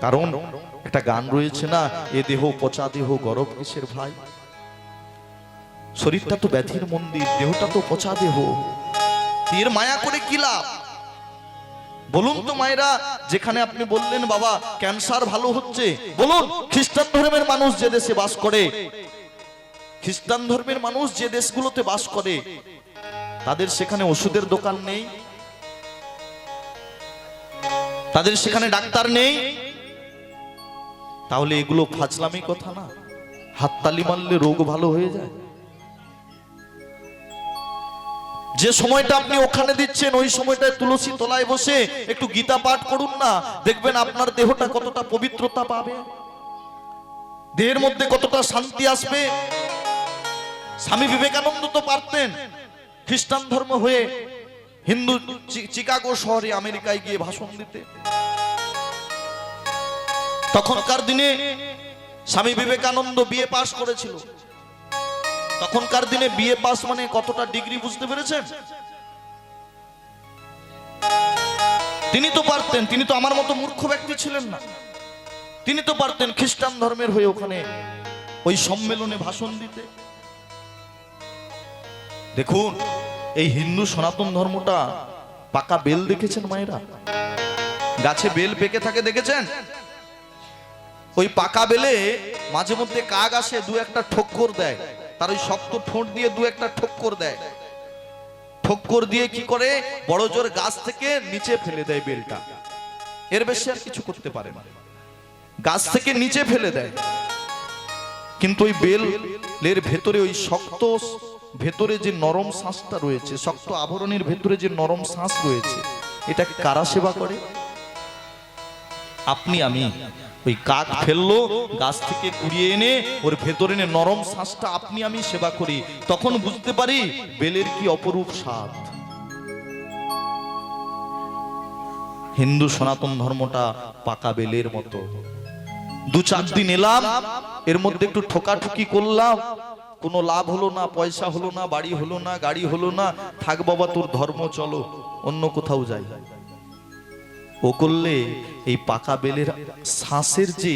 কারণ একটা গান রয়েছে না, এ দেহ পচা দেহ গরব কিসের ভাই? শরীরটা তো ব্যাধির মন্দির, দেহটা তো পচা দেহ। এর মায়া করে কি লাভ? বলুন তো মায়েরা, যেখানে আপনি বললেন, বাবা, ক্যান্সার ভালো হচ্ছে। বলুন, খ্রিস্টান ধর্মের মানুষ যে দেশে বাস করে, খ্রিস্টান ধর্মের মানুষ যে দেশগুলোতে বাস করে, তাদের সেখানে ওষুধের দোকান নেই। তাদের সেখানে ডাক্তার নেই। তাহলে এগুলো ফাজলামি কথা না? হাততালি মারলে রোগ ভালো হয়ে যায়। যে সময়টা আপনি ওখানে দিচ্ছেন, ওই সময়টায় তুলসী তলায় বসে একটু গীতা পাঠ করুন না। দেখবেন আপনার দেহটা কতটা পবিত্রতা পাবে। দেহের মধ্যে কতটা শান্তি আসবে। স্বামী বিবেকানন্দ তো পারতেন। খ্রিস্টান ধর্ম হয়ে হিন্দু চিকাগো শহরে আমেরিকায় গিয়ে ভাষণ দিতে। তখনকার দিনে স্বামী বিবেকানন্দ বিয়ে পাশ করেছিল। তখনকার দিনে বিয়ে পাস মানে কতটা ডিগ্রি বুঝতে পেরেছেন? তিনি তো পারতেন, তিনি তো আমার মতো মূর্খ ব্যক্তি ছিলেন না। তিনি তো পারতেন খ্রিস্টান ধর্মের হয়ে ওখানে ওই সম্মেলনে ভাষণ দিতে। দেখুন, এই হিন্দু সনাতন ধর্মটা পাকা বেল দেখেছেন মায়েরা? গাছে বেল পেকে থাকে দেখেছেন? ওই পাকা বেলে মাঝে মধ্যে কাক আসে, দু একটা ঠক্কর দেয়। তার ওই শক্ত ঠোঁট দিয়ে দু একটা ঠক্কর দেয়। ঠক্কর দিয়ে কি করে? বড় জোর গাছ থেকে নিচে ফেলে দেয় বেলটা। এর বেশি আর কিছু করতে পারে না। গাছ থেকে নিচে ফেলে দেয়। কিন্তু ওই বেলের ভেতরে ওই শক্ত, ভেতরে যে নরম শ্বাসটা রয়েছে, শক্ত আবরণের ভেতরে যে নরম শ্বাস রয়েছে, এটা কারা সেবা করে? আপনি, আমি। ওই কাক ফেলল, গাছ থেকে কুড়িয়ে এনে ওর ভেতরে এনে নরম শ্বাসটা আপনি, আমি সেবা করি। তখন বুঝতে পারি বেলের কি অপরূপ স্বাদ। হিন্দু সনাতন ধর্মটা পাকা বেলের মতো। দু চার দিন এলাম, এর মধ্যে একটু ঠোকাঠুকি করলাম। কোনো লাভ হলো না, পয়সা হলো না, বাড়ি হলো না, গাড়ি হলো না। থাক বাবা, তোর ধর্ম, চলো, অন্য কোথাও যাই। ও করলে এই পাকা বেলের শ্বাসের যে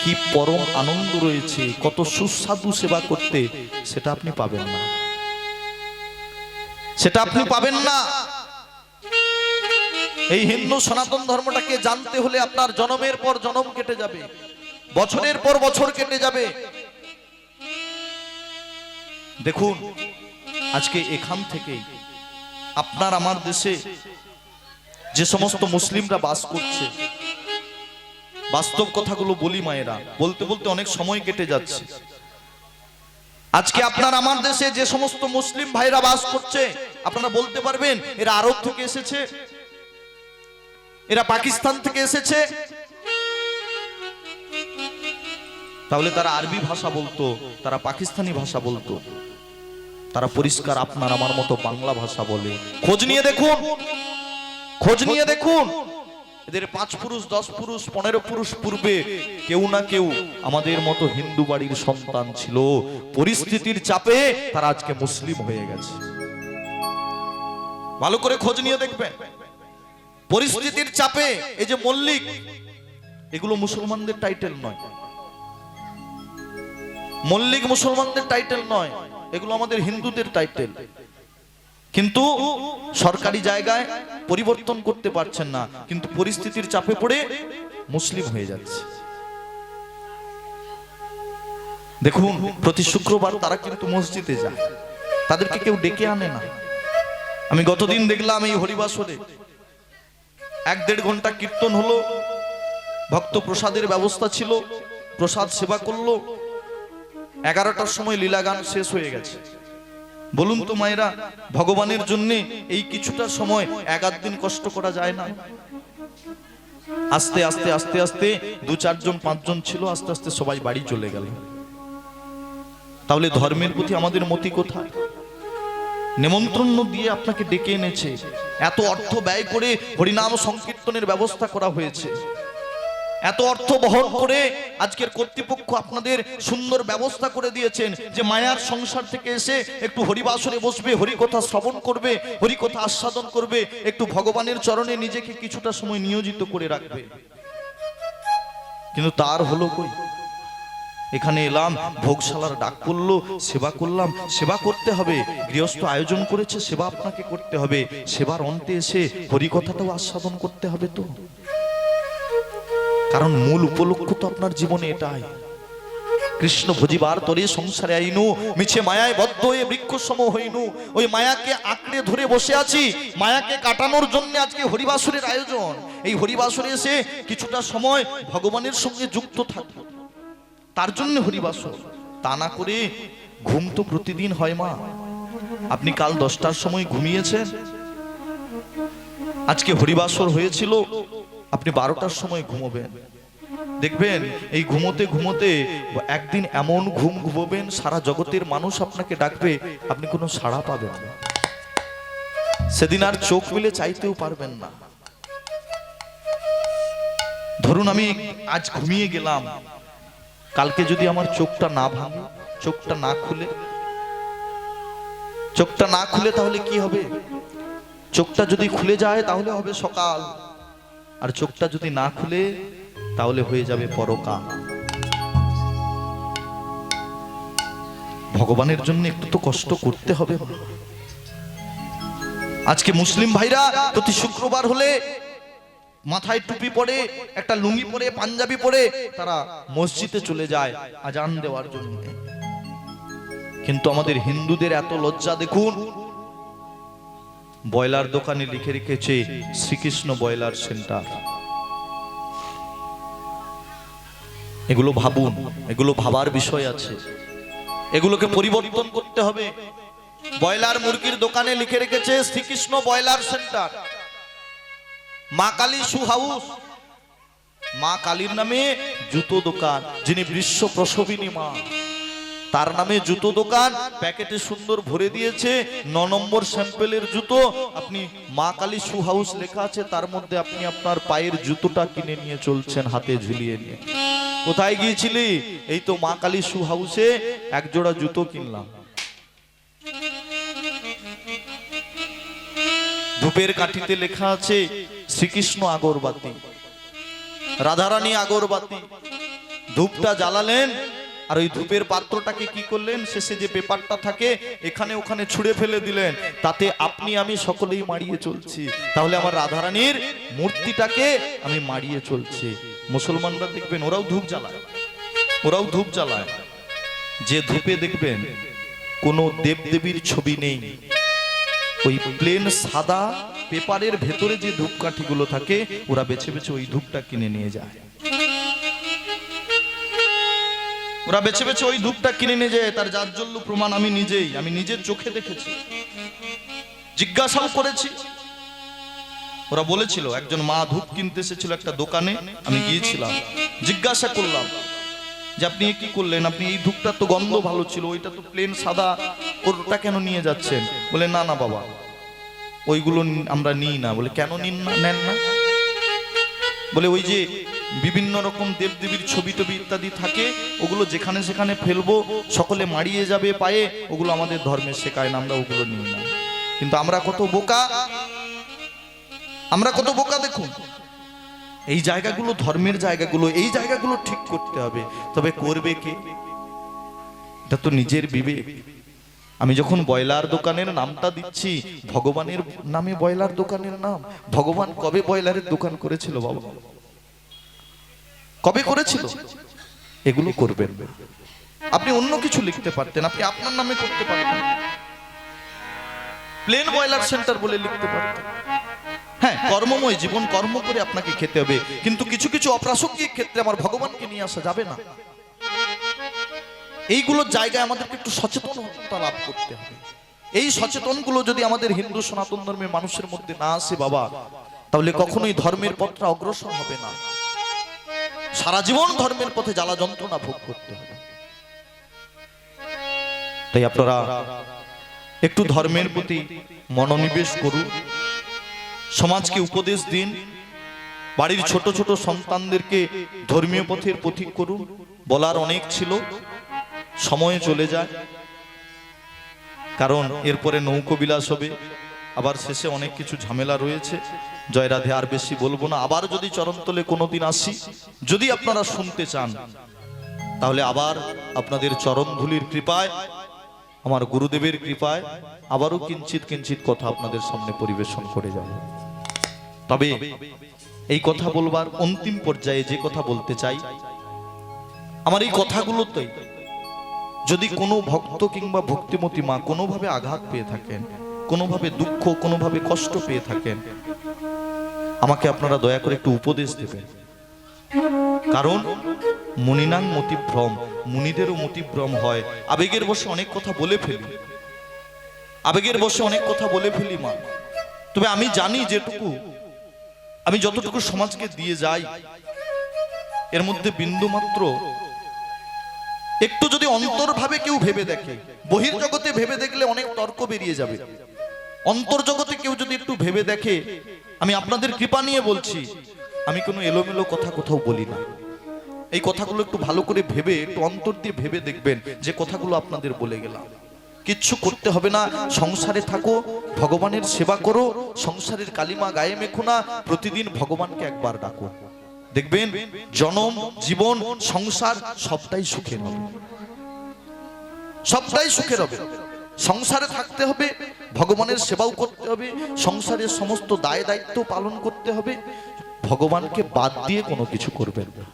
কি পরম আনন্দ রয়েছে, কত সুস্বাদু সেবা করতে, সেটা আপনি পাবেন না। সেটা আপনি পাবেন না। এই হিন্দু সনাতন ধর্মটাকে জানতে হলে আপনার জনমের পর জনম কেটে যাবে, বছরের পর বছর কেটে যাবে। দেখুন, আজকে এখান থেকেই আপনার আমার দেশে যে সমস্ত মুসলিমরা বাস করছে। বাস্তব কথাগুলো বলি মায়েরা, বলতে বলতে অনেক সময় কেটে যাচ্ছে। আজকে আপনার আমার দেশে যে সমস্ত মুসলিম ভাইরা বাস করছে, আপনারা বলতে পারবেন, এরা আরব থেকে এসেছে, এরা পাকিস্তান থেকে এসেছে। তাহলে তারা আরবি ভাষা বলতো, তারা পাকিস্তানি ভাষা বলতো। তারা পরিষ্কার আপনার আমার মতো বাংলা ভাষা বলে। খোঁজ নিয়ে দেখুন। খোঁজ নিয়ে দেখুন। এদের পাঁচ পুরুষ, দশ পুরুষ, পনেরো পুরুষ পূর্বে কেউ না কেউ আমাদের মতো হিন্দু বাড়ির সন্তান ছিল। পরিস্থিতির চাপে তারা আজকে মুসলিম হয়ে গেছে। ভালো করে খোঁজ নিয়ে দেখবেন। পরিস্থিতির চাপে এই যে মল্লিক, এগুলো মুসলমানদের টাইটেল নয়। মল্লিক মুসলমানদের টাইটেল নয়, এগুলো আমাদের হিন্দুদের টাইটেল কিন্তু সরকারি জায়গায় পরিবর্তন করতে পারছেন না। কিন্তু পরিস্থিতির চাপে পড়ে মুসলিম হয়ে যাচ্ছে। দেখুন, প্রতি শুক্রবার তারা কিন্তু মসজিদে যায়। তাদেরকে কেউ ডেকে আনে না। আমি গতদিন দেখলাম এই হরিবাসরে এক দেড় ঘণ্টা কীর্তন হলো, ভক্ত প্রসাদের ব্যবস্থা ছিল, প্রসাদ সেবা করল, এগারোটার সময় লীলা গান শেষ হয়ে গেছে। বলুন তো মায়েরা, ভগবানের জন্য এই কিছুটা সময় এক দিন কষ্ট করা যায় না? আস্তে আস্তে আস্তে আস্তে দু চারজন, পাঁচজন ছিল, আস্তে আস্তে সবাই বাড়ি চলে গেল। তাহলে ধর্মের প্রতি আমাদের মতি কোথায়? নেমন্ত্রণ দিয়ে আপনাকে ডেকে এনেছে। এত অর্থ ব্যয় করে হরিনাম সংকীর্তনের ব্যবস্থা করা হয়েছে। এত অর্থ বহন করে আজকের কর্তৃপক্ষ আপনাদের সুন্দর ব্যবস্থা করে দিয়েছেন যে মায়ার সংসার থেকে এসে একটু হরিবাসনে বসবে, হরিকথা শ্রবণ করবে, হরিকথা আস্বাদন করবে, একটু ভগবানের চরণে নিজেকে কিছুটা সময় নিয়োজিত করে রাখবে। কিন্তু তার হলো কই? এখানে এলাম, ভোগশালার ডাক করল, সেবা করলাম, সেবা করতে হবে। গৃহস্থ আয়োজন করেছে, সেবা আপনাকে করতে হবে। সেবার অন্তে এসে হরিকথাটাও আস্বাদন করতে হবে তো। কারণ মূল উপলক্ষ তো আপনার জীবনে এটাই। কৃষ্ণ ভজিবার তরে সংসারে আইনু, মিছে মায়ায় বদ্ধ হয়ে বৃক্ষ সম হইনু। ওই মায়াকে আঁকড়ে ধরে বসে আছি, মায়াকে কাটানোর জন্য আজকে হরিবাসুরের আয়োজন। এই হরিবাসরে এসে কিছুটা সময় ভগবানের সঙ্গে যুক্ত থাকব। তার জন্য হরিবাসর, তা না করে ঘুম তো প্রতিদিন হয় মা। আপনি কাল দশটার সময় ঘুমিয়েছেন? আজকে হরিবাসর হয়েছিল আপনি বারোটার সময় ঘুমোবেন। দেখবেন, এই ঘুমোতে ঘুমোতে একদিন এমন ঘুম ঘুমোবেন, সারা জগতের মানুষ আপনাকে ডাকবে, আপনি কোনো সাড়া পাবেন না। সেদিন আর চোখ মিলে চাইতেও পারবেন না। ধরুন আমি আজ ঘুমিয়ে গেলাম, কালকে যদি আমার চোখটা না ভাঙে, চোখটা না খুলে, চোখটা না খুলে তাহলে কি হবে? চোখটা যদি খুলে যায় তাহলে হবে সকাল। আর চোখটা যদি না খুলে, তাহলে হয়ে যাবে পরকা ভগবানের জন্য একটু তো কষ্ট করতে হবে। আজকে মুসলিম ভাইরা, প্রতি শুক্রবার হলে মাথায় টুপি পরে, একটা লুঙ্গি পরে, পাঞ্জাবি পরে তারা মসজিদে চলে যায় আজান দেওয়ার জন্য। কিন্তু আমাদের হিন্দুদের এত লজ্জা দেখুন বয়লার দোকানে লিখে রেখেছে শ্রীকৃষ্ণ বয়লার সেন্টার। এগুলো ভাবুন, এগুলো ভাবার বিষয় আছে। এগুলোকে পরিবর্তন করতে হবে। বয়লার মুরগির দোকানে লিখে রেখেছে শ্রীকৃষ্ণ বয়লার সেন্টার। মা কালী সু হাউস। মা কালীর নামে জুতো দোকান, যিনি বিশ্ব প্রসবিনী মা। তার নামে জুতো দোকান। প্যাকেটে সুন্দর ভরে দিয়েছে। ন নম্বর স্যাম্পেলের জুতো। আপনি মা কালী শু হাউস লেখা আছে, তার মধ্যে আপনি আপনার পায়ের জুতোটা কিনে নিয়ে চলছেন, হাতে ঝুলিয়ে নিয়ে। কোথায় গিয়েছিলি? এই তো মা কালী শু হাউসে এক জোড়া জুতো কিনলাম। ধূপের কাঠিতে লেখা আছে, শ্রীকৃষ্ণ আগরবাতি। রাধারানী আগরবাতি। ধূপটা জ্বালালেন আর ওই ধূপের পাত্রটাকে কি করলেন? শেষে যে পেপারটা থাকে, এখানে ওখানে ছুঁড়ে ফেলে দিলেন। তাতে আপনি, আমি সকলেই মারিয়ে চলছি। তাহলে আমার রাধারানীর মূর্তিটাকে আমি মারিয়ে চলছি। মুসলমানরা দেখবেন, ওরাও ধূপ জ্বালায়। ওরাও ধূপ জ্বালায়। যে ধূপে দেখবেন, কোনো দেবদেবীর ছবি নেই। ওই প্লেন সাদা পেপারের ভেতরে যে ধূপকাঠিগুলো থাকে, ওরা বেছে বেছে ওই ধূপটা কিনে নিয়ে যায়। ওরা বেছে বেছে ওই ধূপটা কিনে নিয়ে যায়, তার জাজ্জল্য প্রমাণ আমি নিজেই, আমি নিজের চোখে দেখেছি। জিজ্ঞাসাও করেছি। ওরা বলেছিল, একজন মা ধূপ কিনতে এসেছিল একটা দোকানে, আমি গিয়েছিলাম। জিজ্ঞাসা করলাম যে, আপনি কি করলেন? আপনি এই ধূপটা তো গন্ধ ভালো ছিল, ওইটা তো প্লেন সাদা ওটা কেন নিয়ে যাচ্ছেন? বলে, না না, বাবা, ওইগুলো আমরা নিই না। বলে, কেন নিন না, নেন না? বলে, ওই যে বিভিন্ন রকম দেবদেবীর ছবি টবি ইত্যাদি থাকে, ওগুলো যেখানে সেখানে ফেলব, সকলে মারিয়ে যাবে পায়ে, ওগুলো আমাদের ধর্মে শেখায় না, আমরা ওগুলো নিই না। কিন্তু আমরা কত বোকা? আমরা কত বোকা দেখুন? এই জায়গাগুলো ধর্মের জায়গাগুলো, এই জায়গাগুলো ঠিক করতে হবে। তবে করবে কে? এটা তো নিজের বিবেক। আমি যখন বয়লার দোকানের নামটা দিচ্ছি, ভগবানের নামে বয়লার দোকানের নাম। ভগবান কবে বয়লারের দোকান করেছিল বাবা? কবে করেছিল? এগুলো করবেন। আপনি অন্য কিছু লিখতে পারতেন, আপনি আপনার নামে করতে পারতেন। প্লেন বয়লার সেন্টার বলে লিখতে পারতেন। হ্যাঁ কর্মময় জীবন, কর্ম করে আপনাকে খেতে হবে। কিন্তু কিছু কিছু অপ্রাসঙ্গিক ক্ষেত্রে আমার ভগবানকে নিয়ে আসা যাবে না। এইগুলোর জায়গায় আমাদেরকে একটু সচেতনতা লাভ করতে হবে। এই সচেতনগুলো যদি আমাদের হিন্দু সনাতন ধর্মের মানুষের মধ্যে না আসে, বাবা, তাহলে কখনোই ধর্মের পথটা অগ্রসর হবে না। সারা জীবন ধর্মের পথে জ্বালা যন্ত্রণা ভোগ করতে হবে। তাই আপনারা একটু ধর্মের প্রতি মনোনিবেশ করুন, সমাজকে উপদেশ দিন, বাড়ির ছোট ছোট সন্তানদেরকে ধর্মীয় পথের পথিক করুন, বলার অনেক ছিল, সময় চলে যায়, কারণ এরপরে নৌকো বিলাস হবে আবার শেষে অনেক কিছু ঝামেলা রয়েছে। জয় রাধে, আর বেশি বলব না। আবার যদি চরণতলে কোনোদিন আসি, যদি আপনারা শুনতে চান, তাহলে আবার আপনাদের চরণধুলির কৃপায়, আমার গুরুদেবের কৃপায় আবারও কিঞ্চিত কিঞ্চিত কথা আপনাদের সামনে পরিবেশন করে যাব। তবে এই কথা বলবার অন্তিম পর্যায়ে যে কথা বলতে চাই, আমার এই কথাগুলোতেই যদি কোনো ভক্ত কিংবা ভক্তিমতী মা কোনোভাবে আঘাত পেয়ে থাকেন কোনোভাবে দুঃখ, কোনোভাবে কষ্ট পেয়ে থাকেন। আমাকে আপনারা দয়া করে একটু উপদেশ দেবেন। কারণ মুনিনাং মতিভ্রম, মুনিদেরও মতিভ্রম হয়। আবেগের বসে অনেক কথা বলে ফেলি। আবেগের বসে অনেক কথা বলে ফেলি, মা। তবে আমি জানি যেটুকু, আমি যতটুকু সমাজকে দিয়ে যাই, এর মধ্যে বিন্দু মাত্র একটু যদি অন্তর্ভাবে কেউ ভেবে দেখে বহির জগতে ভেবে দেখলে অনেক তর্ক বেরিয়ে যাবে। অন্তর্জগতে কেউ যদি একটু ভেবে দেখে, আমি আপনাদের কৃপা নিয়ে বলছি, আমি কোনো এলোমেলো কথা কোথাও বলি না। এই কথাগুলো একটু ভালো করে ভেবে, একটু অন্তর দিয়ে ভেবে দেখবেন যে কথাগুলো আপনাদের বলে গেলাম। কিচ্ছু করতে হবে না, সংসারে থাকো, ভগবানের সেবা করো, সংসারের কালিমা গায়ে মেখো না, প্রতিদিন ভগবানকে একবার ডাকো। দেখবেন, জনম, জীবন, সংসার সবটাই সুখের হবে। সবটাই সুখের হবে। সংসারে থাকতে হবে, ভগবানের সেবাও করতে হবে, সংসারের সমস্ত দায় দায়িত্ব পালন করতে হবে। ভগবানকে বাদ দিয়ে কোনো কিছু করবেন না।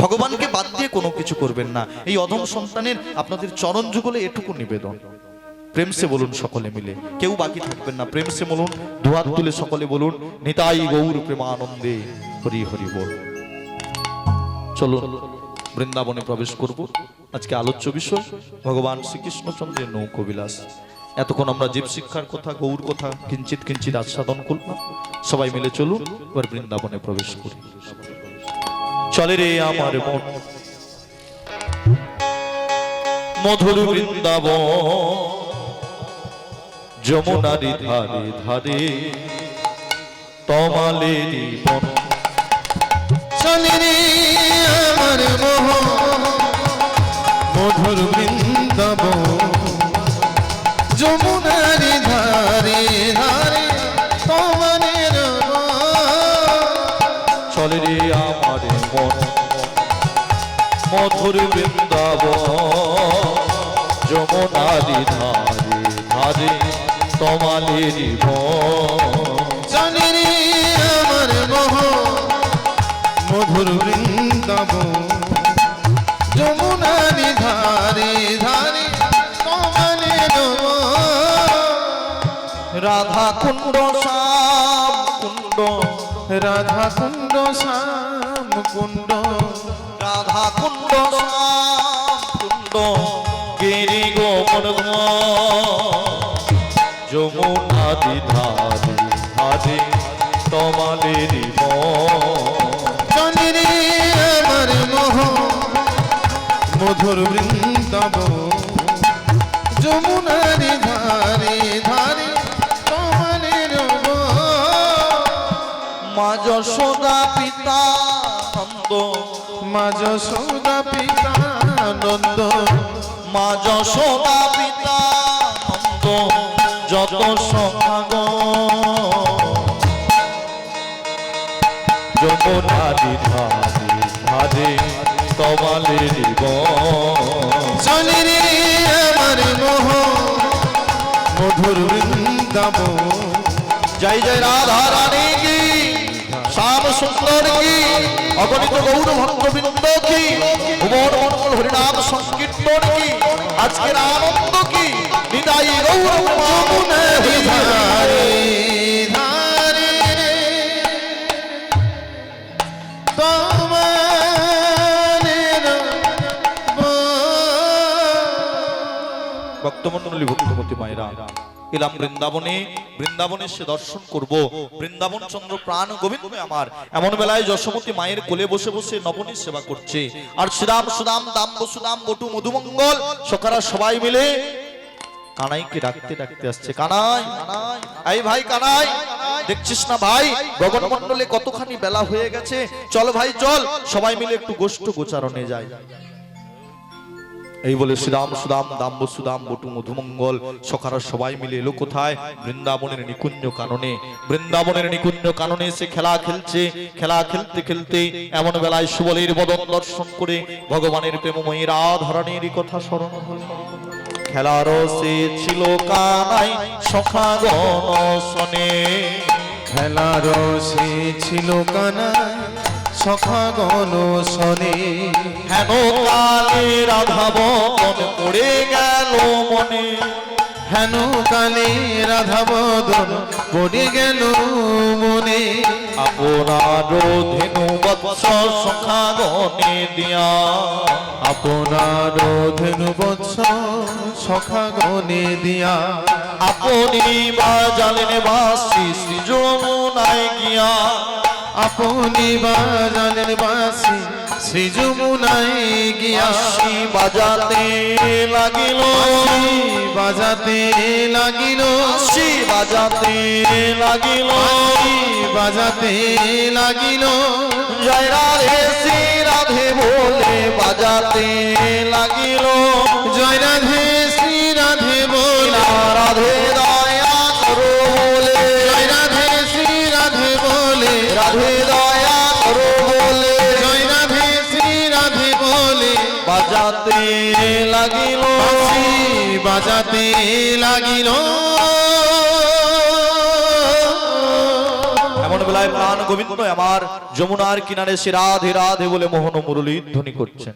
ভগবানকে বাদ দিয়ে কোনো কিছু করবেন না। এই অধম সন্তানের আপনাদের চরণ যুগলে এটুকু নিবেদন। প্রেম সে বলুন সকলে মিলে। কেউ বাকি থাকবেন না। প্রেম সে বলুন, দুহাত তুলে সকলে বলুন, নিতাই গৌর প্রেমানন্দে হরি হরি বল। চলুন। বৃন্দাবনে প্রবেশ করব। আজকে আলোচ্য বিষয়, ভগবান শ্রীকৃষ্ণচন্দ্রের নৌকবিলাস এতক্ষণ আমরা জীব শিক্ষার কথা, গৌর কথা, কিঞ্চিত কিঞ্চিত আস্বাদন করলাম। সবাই মিলে চলুন, এবার বৃন্দাবনে প্রবেশ করি। চলে রে আমার মন। মধুর বৃন্দাবন, যমুনারি ধারে ধারে তমালেরি বন। চলে রে আমার মোহ। মধুর বৃন্দাব যমুনার ধারে ধারে তোমার চলে রে আমার মন, মধুর বৃন্দাবন, যমুনারি ধারে ধারে তমালেরি বন মধুর বৃন্দাব যমুনার ধারে ধারে রাধা কুণ্ড শ্যাম কুণ্ড, রাধা কুণ্ড কুণ্ড, রাধা কুণ্ড কুণ্ড, গিরি তমালেরি চলে মধুর বৃন্দাব যমুনার ধারে ধারে কমলের মা যশোদা পিতা নন্দ। মা যশোদা পিতা নন্দ। মা যশোদা পিতা নন্দ। যত সখাগ যমুনাদি ধারে ধারে তমালেরি চলে রে আমার মোহ মধুর বৃন্দাব জয় জয় রাধা রানী কি শ্যাম সুন্দর কি অগণিত গৌর ভক্তবৃন্দ কি ভুবন মন্ডল হরিনাম সংকীর্তন কি আজকের আনন্দ ভক্তমন্ডলী ভক্তমতী মায়েরা। এলাম বৃন্দাবনে বৃন্দাবনে সে দর্শন করব। বৃন্দাবন চন্দ্র প্রাণ গোবিন্দ আমার। এমন বেলায় যশোমতী মায়ের কোলে বসে বসে নবনী সেবা করছে। আর শ্রীরাম, সুদাম দাম বসুদাম বটু, মধুমঙ্গল, সকারা সবাই মিলে কানাইকে ডাকতে ডাকতে আসছে। কানাই এই ভাই, কানাই, দেখছিস না ভাই? গগন মন্ডলে কতখানি বেলা হয়ে গেছে? চল ভাই, চল। সবাই মিলে একটু গোষ্ঠ গোচারণে যাই। এই বলে শ্রীরাম সুদাম, দাম্ব, সুদাম, বটু, মধুমঙ্গল, সখারা সবাই মিলে এলো কোথায়? বৃন্দাবনের নিকুঞ্জ কাননে। বৃন্দাবনের নিকুঞ্জ কাননে এসে খেলা খেলছে। খেলা খেলতে খেলতে এমন বেলায় সুবলের বদন দর্শন করে ভগবানের প্রেমময়ী রাধারণীর কথা স্মরণ হল। খেলার সে ছিল কানাই সখাগণ শনে। খেলার সে ছিল কানা সখাগণ শনে। হেন কালে রাধা বদন পড়ে গেল মনে। হেন কালে রাধা বদন পড়ে গেল মনে। আপনার ধেনু বৎস সখাগণে দিয়া। আপনার ধনু বৎস সখাগণে দিয়া। আপনি বা জালেন বাসি শ্রী যমুনায় গিয়া। আপনি বাজানের বাসি শ্রী যমুনায় গিয়া বাঁশি বাজাতে লাগিল। বাজাতে লাগিল। বাঁশি বাজাতে লাগিল। বাজাতে লাগিল। জয় রাধে শ্রী রাধে বলে বাজাতে লাগিল। জয় রাধে শ্রী রাধে বলা। রাধে রাধে দয়া করো বলে। জয় রাধে শ্রী রাধে বলে। বাজাতে লাগিল। বাজাতে লাগিল। এমন বেলায় প্রাণ গোবিন্দ আমার যমুনার কিনারে সে রাধে রাধে বলে মোহন মুরলী ধ্বনি করছেন।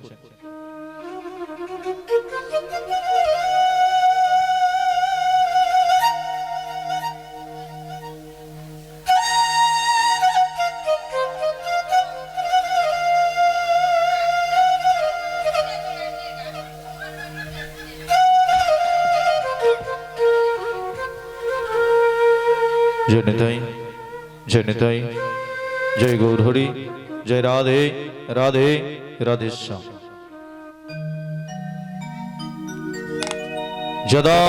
নিতাই, জয় নিতাই। জয় গৌরহরি, জয় রাধে রাধে রাধেশ্যাম যদা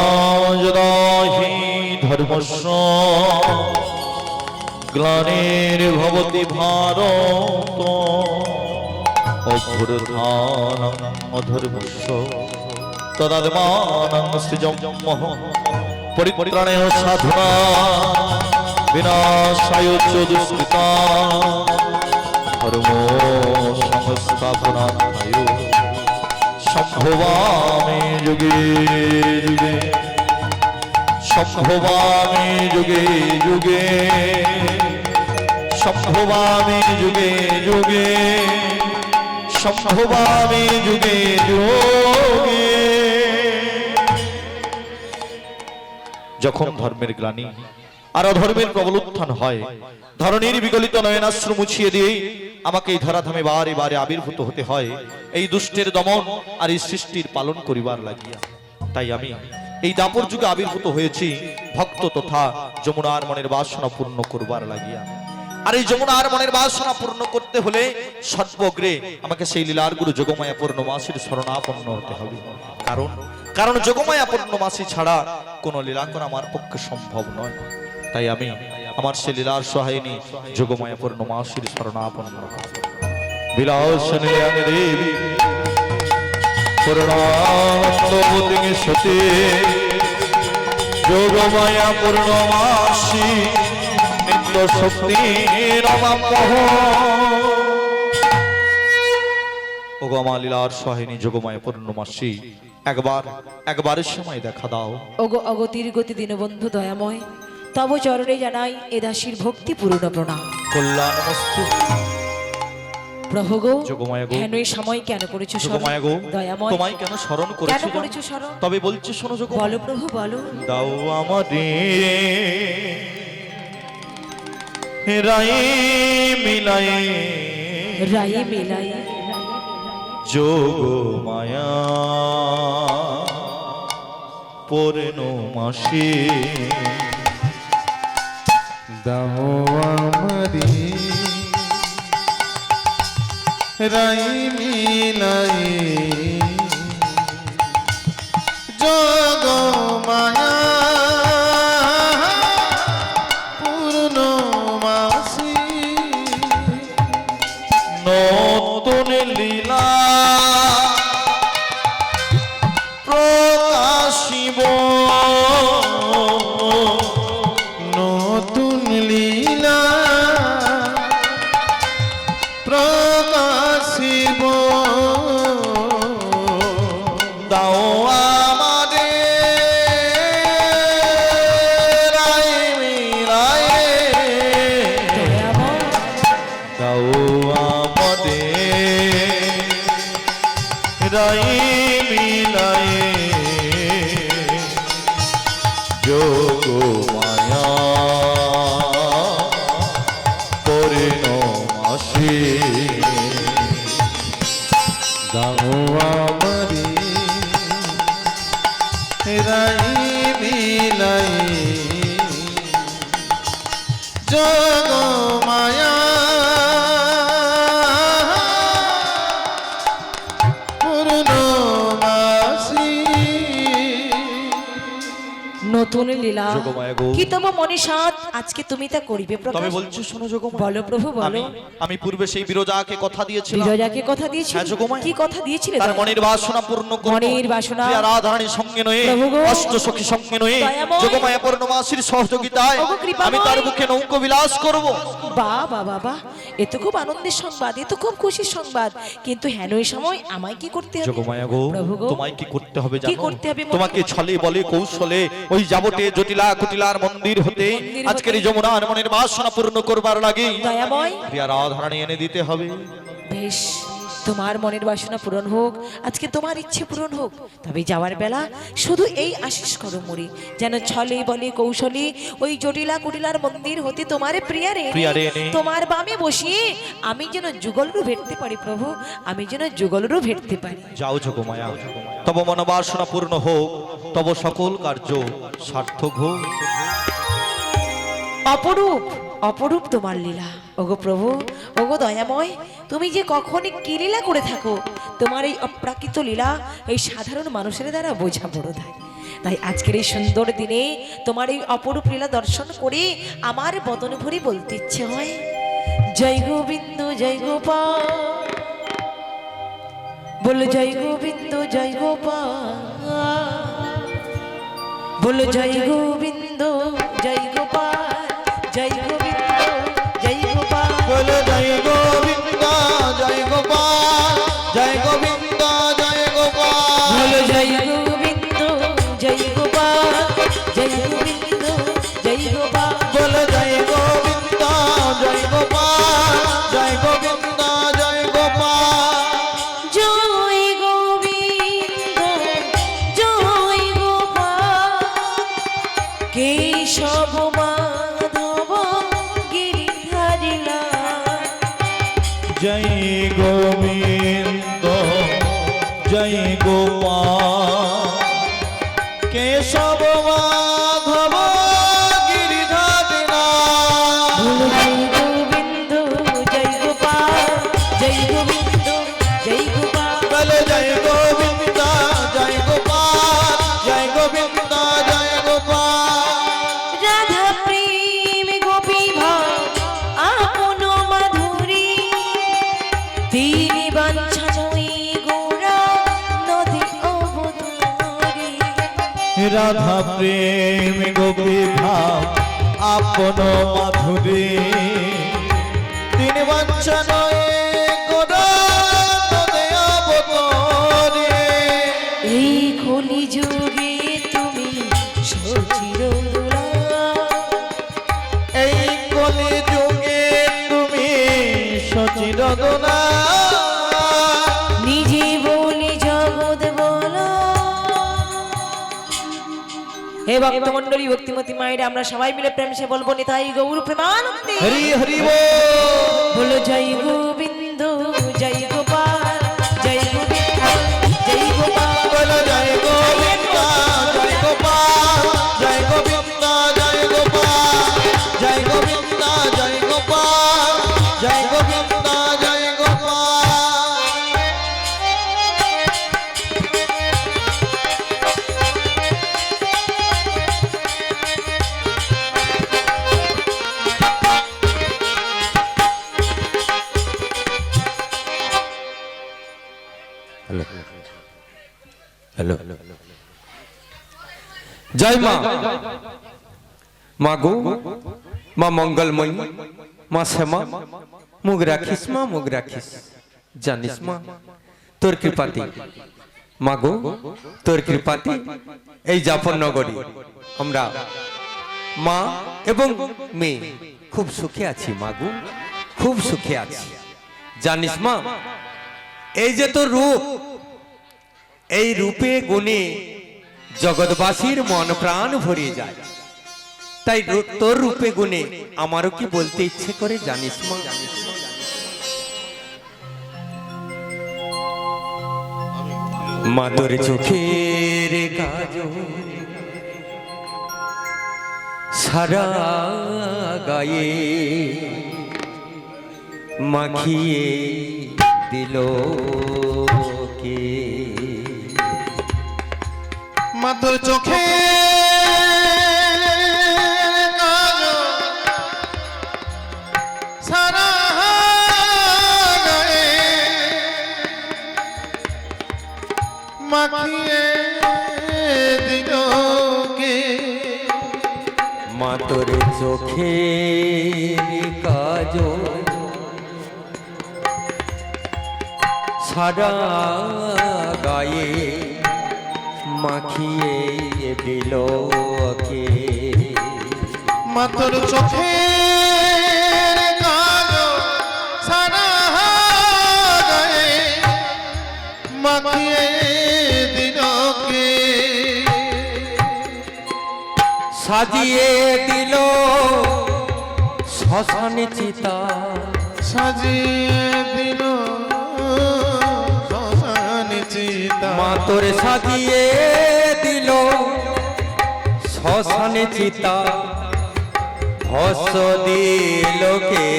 যদা হি ধর্মস্য গ্লানির ভবতি ভারত, অভ্যুত্থানং অধর্মস্য তদাত্মানং সৃজম পরিত্রাণেয় সাধনা। বিনাশায় দুষ্কৃতা ধর্ম সংস্থাপনায় সম্ভবামি যুগে যুগে। সম্ভবামি যুগে যুগে। সম্ভবামি যুগে যুগে। সম্ভবামি যুগে যুগে। যখন ধর্মের গ্লানি আর অধর্মের প্রবল উত্থান হয়। ধরনের বিগলিত নয়নাশ্রু মুছিয়ে দিয়ে আমাকে এই ধরাধামে বারে বারে আবির্ভূত হতে হয়। এই দুষ্টের দমন আর এই সৃষ্টির পালন করিবার লাগিয়া। তাই আমি এই দাপর যুগে আবির্ভূত হয়েছি, ভক্ত তথা যমুনার মনের বাসনা পূর্ণ করবার লাগিয়া। আর এই যমুনার মনের বাসনা পূর্ণ করতে হলে সর্বগ্রে আমাকে সেই লীলার গুরু যোগমায়া পূর্ণমাসীর শরণাপন্ন হতে হবে। কারণ কারণ যোগমায়া পূর্ণমাসী ছাড়া কোনো লীলা আমার পক্ষে সম্ভব নয়। তাই আমি আমার সে লীলার সহায়িনী যোগমায়া পূর্ণমাসীর শরণাপন্ন সতী। যোগমায়া লীলার সহায়িনী যোগমায়া একবার একবারের সময় দেখা দাও। ওগো অগতির গতি দীনবন্ধু দয়াময় তব চরণে জানাই এ দাসীর ভক্তি পূর্ণ প্রণাম। কল্যাণমস্তু। প্রভু গো। যোগমায়া। কেন এই সময় কেন করেছ? যোগমায়া গো দয়াময়। তোমায় কেন স্মরণ কেন করেছি করেছ স্মরণ? তবে বলছি শোনো যোগ বলো প্রভু বলো। দাও আমারে। রাই মিলাই রাই মেলাই যোগ মায়া পূর্ণ মাসে। দাও আমারি। রাই মিলাই কি তব মনে সাত আজকে তুমি তা করিবে তবে বলছো শোনো যোগমায়া বলো প্রভু বলো। আমি পূর্বে সেই বিরজাকে কথা দিয়েছিলাম। বিজয়াকে কথা দিয়েছিলে? হ্যাঁ, যোগমায়া। কি কথা দিয়েছিলে তার মনের বাসনা পূর্ণ করব। মনের বাসনা। রাধারানীর সঙ্গে নয়ে। অষ্ট সখী সঙ্গে নয়ে। দয়াময়। পূর্ণমাসীর সহযোগিতায় আমি তার মুখে নৌকো বিলাস করব। বা বা বাবা এ তো খুব আনন্দের সংবাদ এ তো খুব খুশির সংবাদ। কিন্তু হেন এই সময় আমায় কি করতে হবে? যোগমায়া গো তোমায় কি করতে হবে কি জানো? করতে হবে তোমাকে ছলে বলে কৌশলে ওই যাবটে জটিলা কুটিলার মন্দির হতে মন্দির আজকের এই। যমুনার মনের বাসনা পূর্ণ করবার লাগে। রাধারানী এনে দিতে হবে। বেশ তোমার মনের বাসনা পূরণ হোক আজকে তোমার ইচ্ছে পূরণ হোক তবে যাওয়ার বেলা শুধু এই আশিস করো মরি যেন ছলে বলে কৌশলে ওই জটিলা কুটিলার মন্দির হতে তোমার প্রিয়ারে। তোমার বামে বসিয়ে আমি যেন যুগলরূপ ভেটতে পারি প্রভু আমি যেন যুগলরূপ ভেটতে পারি। যাও যোগমায়া তব মনোবাসনা পূর্ণ হোক তব সকল কার্য সার্থক হোক। অপরূপ অপরূপ তোমার লীলা। ওগো প্রভু, ওগো দয়াময়, তুমি যে কখনই কি লীলা করে থাকো, তোমার এই অপ্রাকৃত লীলা এই সাধারণ মানুষের দ্বারা বোঝা বড় দায়। তাই আজকের এই সুন্দর দিনে তোমার এই অপরূপ লীলা দর্শন করে আমার বদন ভরে বলতে ইচ্ছে হয়, জয় গোবিন্দ, জয় গোপাল। বলো, জয় গোবিন্দ, জয় গোপাল। বলো, জয় গোবিন্দ, জয় গোপাল। কেশব মাধব গিরিধারিলা জয় গোবিন্দ রাধা প্রেম ভাব আপন মাধুরী। তিনি বঞ্চন ভক্তমন্ডলী ভক্তিমতী মায়ের আমরা সবাই মিলে প্রেম সে বলব নিতাই গৌর প্রেমানন্দে। হরি হরি বল জয় গোবিন্দ। জয় মা। মা গো, মা মঙ্গলময়ী, মা শ্যামা, মুখ রাখিস মা, মুখ রাখিস, জানিস মা, তোর কৃপাতি মাগো তোর কৃপাতি এই জাফর নগরী আমরা মা এবং মেয়ে খুব সুখে আছি মাগো খুব সুখে আছি। জানিস মা, এই যে তোর রূপ, এই রূপে গুণে জগৎবাসীর মন প্রাণ ভরে যায়। তাই তোর রূপে গুণে আমারও কি বলতে ইচ্ছে করে জানিস মা? মা তোর চোখের সারা গায়ে মাখিয়ে দিল কে? মাতর চোখে। সারা গায়ে মাখিয়ে দিল কে মা তোর চোখের কাজ সারা গায়ে মাখিয়ে দিল কে মাতর চোখে মাখিয়ে দিল কে সাজিয়ে দিল শ্মশানে চিতা। সাজিয়ে মা তোর সাজিয়ে দিল। শ্মশানে চিতা ভস্য দিল কে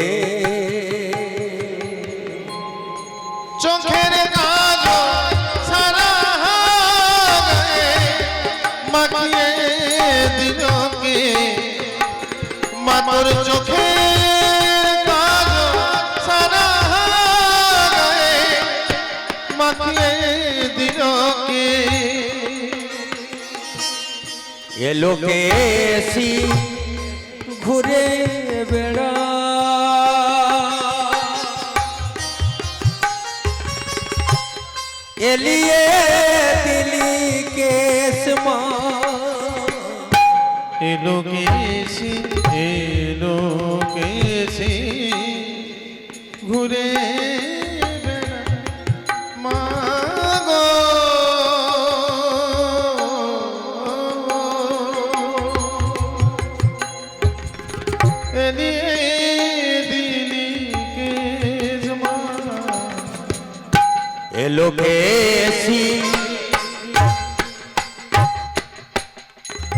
চোখের কালো সারা মাখিয়ে দিল কে? মাতর চোখের এলো কে এসি ঘুরে বেড়া। এলিয়ে দিলি কেস এলো কেসি এলো কেসি ঘুরে